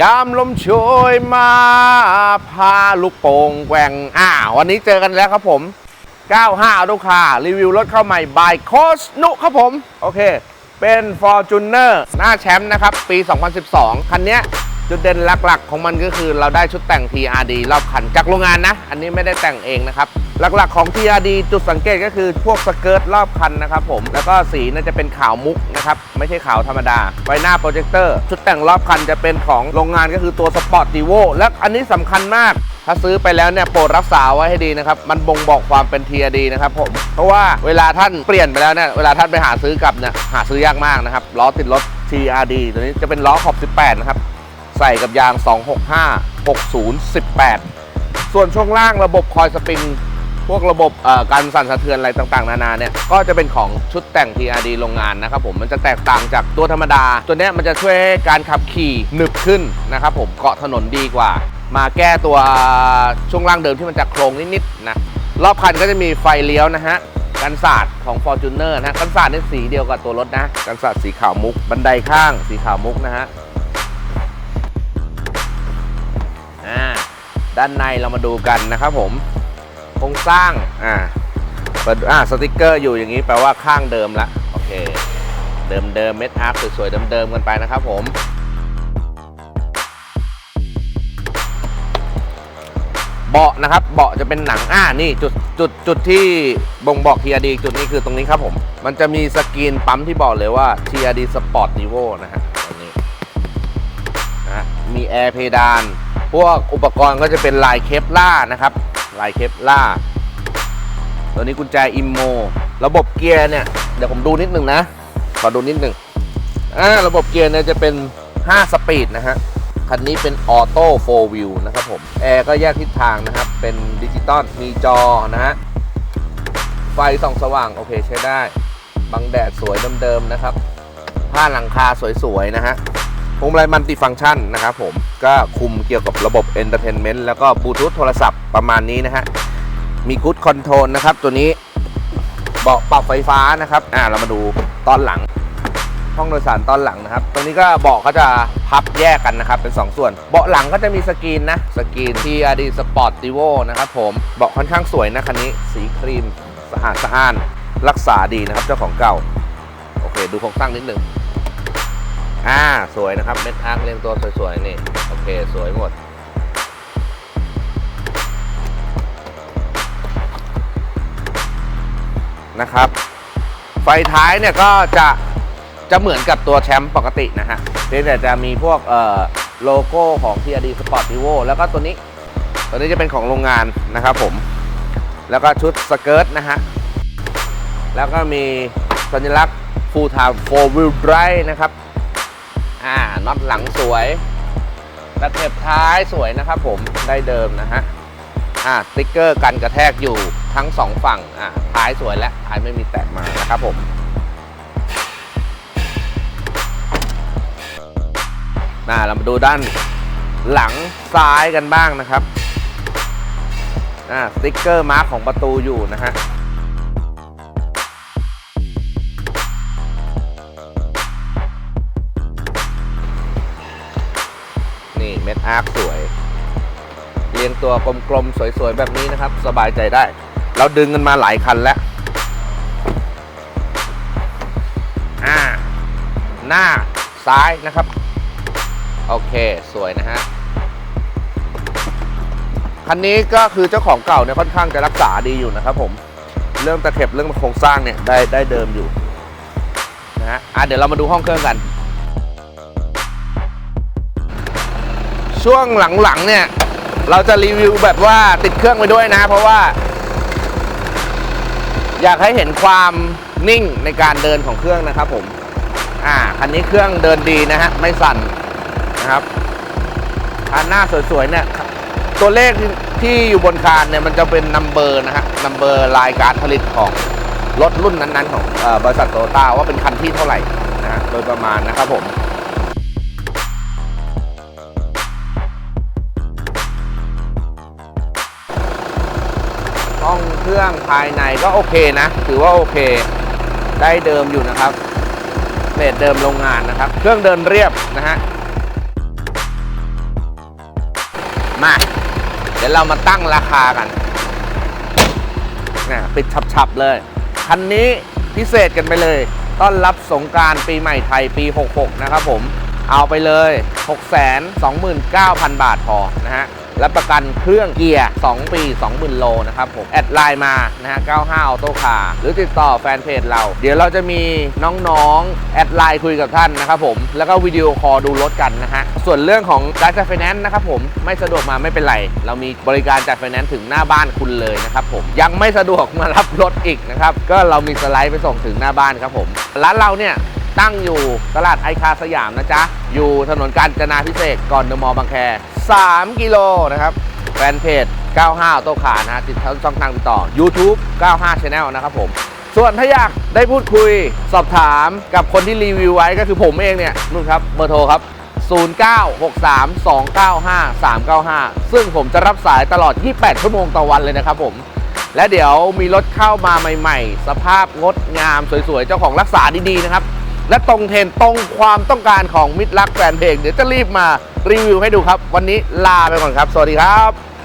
ยามลมโชยมาพาลูกโป่งแกว่งอ่าวันนี้เจอกันแล้วครับผม 95ลูกค้ารีวิวรถเข้าใหม่ by โคสนุครับผม โอเค เป็น Fortuner หน้าแชมป์นะครับ ปี 2012 คันเนี้ย จุดเด่นหลักๆ ของมันก็คือเราได้ชุดแต่ง TRD รอบคันจากโรงงานนะ อันนี้ไม่ได้แต่งเองนะครับ หลักๆของ TRD จุดสังเกตก็คือพวกสเกิร์ตรอบคันนะครับผม แล้วก็สีน่าจะเป็นขาวมุกนะครับ ไม่ใช่ขาวธรรมดาไฟหน้าโปรเจคเตอร์ ชุดแต่งรอบคันจะเป็นของโรงงานก็คือตัวสปอร์ต i ีโวและอันนี้สำคัญมาก ถ้าซื้อไปแล้วเนี่ยโปรดรักษาไว้ให้ดีนะครับ มันบ่งบอกความเป็น TRD นะครับผม เพราะว่าเวลาท่านเปลี่ยนไปแล้วเนี่ย เวลาท่านไปหาซื้อกลับเนี่ย หาซื้อยากมากนะครับ ล้อติดรถ TRD ตัวนี้จะเป็นล้อขอบ 18 นะครับ ใส่กับยาง 265 60 18 ส่วนช่วงล่างระบบคอยสปริง พวกระบบอ่อการสั่นสะเทือนอะไรต่างๆ นานาเนี่ย ก็จะเป็นของชุดแต่ง TRD โรงงานนะครับผม มันจะแตกต่างจากตัวธรรมดา ตัวเนี้ยมันจะช่วยให้การขับขี่หนึบขึ้นนะครับผม เกาะถนนดีกว่า มาแก้ตัวช่วงล่างเดิมที่มันจะโครงนิดๆนะ รอบคันก็จะมีไฟเลี้ยวนะฮะกันศาสตร์ของ Fortuner นะฮะกันศาสตร์นี่สีเดียวกับตัวรถนะ กันศาสตร์สีขาวมุก บันไดข้างสีขาวมุกนะฮะ ด้านในเรามาดูกันนะครับผมโครงสร้างอ่าเปิดอ่าสติกเกอร์อยู่อย่างนี้แปลว่าข้างเดิมละโอเค เดิมเดิมเม็ดอาร์คสวยๆเดิมๆกันไปนะครับผมเบาะนะครับเบาะจะเป็นหนังอ่านี่จุดจุดจุดที่บ่งบอก TRD จุดนี้คือตรงนี้ครับผม มันจะมีสกรีนปั๊มที่บอกเลยว่า TRD Sport Evo นะฮะตรงนี้นะมีแอร์เพดาน พวกอุปกรณ์ก็จะเป็นลายเคปล่านะครับ ลายเคปล่าตัวนี้กุญแจอิมโม ระบบเกียร์เนี่ย เดี๋ยวผมดูนิดหนึ่งนะ ขอดูนิดหนึ่งอ่าระบบเกียร์เนี่ยจะเป็น 5 สปีดนะฮะ คันนี้เป็นออโต้โฟวิวนะครับผม แอร์ก็แยกทิศทางนะครับ เป็นดิจิตอล มีจอนะฮะ ไฟส่องสว่าง โอเคใช้ได้ บังแดดสวยเดิมๆนะครับ ผ้าหลังคาสวยๆนะฮะ พวงมาลัยมัลติฟังก์ชันนะครับผมก็คุมเกี่ยวกับระบบเอนเตอร์เทนเมนต์แล้วก็บลูทูธโทรศัพท์ประมาณนี้นะฮะมีกูดคอนโทรลนะครับ ตัวนี้เบาะปรับไฟฟ้านะครับอ่าเรามาดูตอนหลัง ห้องโดยสารตอนหลังนะครับ ตรงนี้ก็เบาะก็จะพับแยกกันนะครับ เป็น 2 ส่วน เบาะหลังก็จะมีสกรีนนะสกรีน TRD Sport Evo นะครับผมเบาะค่อนข้างสวยนะคันนี้สีครีมสะอาดสะอ้าน รักษาดีนะครับเจ้าของเก่า โอเค ดูโครงสร้างนิดนึง อ่า สวยนะครับ เม็ดอาร์คเรียงตัวสวยๆ นี่ โอเค สวยหมด นะครับ ไฟท้ายเนี่ยก็จะจะเหมือนกับตัวแชมป์ปกตินะฮะเพียงแต่จะมีพวกเอ่อโลโก้ของ TRD Sport Evo แล้วก็ตัวนี้ ตัวนี้จะเป็นของโรงงานนะครับผม แล้วก็ชุดสเกิร์ตนะฮะ แล้วก็มีสัญลักษณ์ Full Time 4 Wheel Drive นะครับ น็อตหลังสวยตะเข็บท้ายสวยนะครับผมได้เดิมนะฮะอ่าสติ๊กเกอร์กันกระแทกอยู่ทั้งสองฝั่งอ่าท้ายสวยและท้ายไม่มีแตกมานะครับผมน่าเรามาดูด้านหลังซ้ายกันบ้างนะครับอ่าสติ๊กเกอร์มาร์คของประตูอยู่นะฮะ อาร์คสวย เรียงตัวกลมๆ สวยๆ แบบนี้นะครับ สบายใจได้ เราดึงกันมาหลายคันแล้วหน้าซ้ายนะครับ โอเคสวยนะฮะคันนี้ก็คือเจ้าของเก่าเนี่ยค่อนข้างจะรักษาดีอยู่นะครับผมเรื่องตะเข็บเรื่องโครงสร้างเนี่ยได้ได้เดิมอยู่นะฮะอะเดี๋ยวเรามาดูห้องเครื่องกัน ช่วงหลังๆเนี่ย เราจะรีวิวแบบว่าติดเครื่องไปด้วยนะ เพราะว่า อยากให้เห็นความนิ่งในการเดินของเครื่องนะครับผม อ่า คันนี้เครื่องเดินดีนะฮะ ไม่สั่นนะครับคันหน้าสวยๆเนี่ย ตัวเลขที่อยู่บนคานเนี่ยมันจะเป็นนัมเบอร์นะฮะนัมเบอร์รายการผลิตของรถรุ่นนั้นๆ ของอบริษัทโตต้าว่าเป็นคันที่เท่าไหร่นะโดยประมาณนะครับผม เครื่องภายในก็โอเคนะ ถือว่าโอเค ได้เดิมอยู่นะครับเลทเดิมโรงงานนะครับ เครื่องเดินเรียบนะฮะ มา เดี๋ยวเรามาตั้งราคากันนะปิดฉับๆเลย คันนี้พิเศษกันไปเลย ต้อนรับสงการปีใหม่ไทยปี 66 นะครับผม เอาไปเลย 629,000 บาทพอนะฮะ และประกันเครื่องเกียร์ 2 ปี 20,000 โลนะครับผม แอดไลน์มานะฮะ 95 Auto Car หรือติดต่อแฟนเพจเรา เดี๋ยวเราจะมีน้องๆ แอดไลน์คุยกับท่านนะครับผม แล้วก็วิดีโอคอลดูรถกันนะฮะ ส่วนเรื่องของการจัดไฟแนนซ์นะครับผม ไม่สะดวกมาไม่เป็นไร เรามีบริการจัดไฟแนนซ์ถึงหน้าบ้านคุณเลยนะครับผม ยังไม่สะดวกมารับรถอีกนะครับ ก็เรามีสไลด์ไปส่งถึงหน้าบ้านครับผม ร้านเราเนี่ย ตั้งอยู่ตลาดไอคาสยามนะจ๊ะ อยู่ถนนกาญจนาพิเศษก่อนเดอะมอลล์บางแค 3 กิโลนะครับ แฟนเพจ 95 โตขานะฮะติดทั้งช่องทางติดต่อ YouTube 95 Channel นะครับผม ส่วนถ้าอยากได้พูดคุยสอบถามกับคนที่รีวิวไว้ก็คือผมเองเนี่ยนู่นครับเบอร์โทรครับ0963295395 ซึ่งผมจะรับสายตลอด 28 ชั่วโมงต่อวันเลยนะครับผม และเดี๋ยวมีรถเข้ามาใหม่ ๆ สภาพงดงามสวยๆ เจ้าของรักษาดี ๆ นะครับ และตรงเทรนตรงความต้องการของมิตรรักแฟนเพลงเดี๋ยวจะรีบมารีวิวให้ดูครับ วันนี้ลาไปก่อนครับ สวัสดีครับ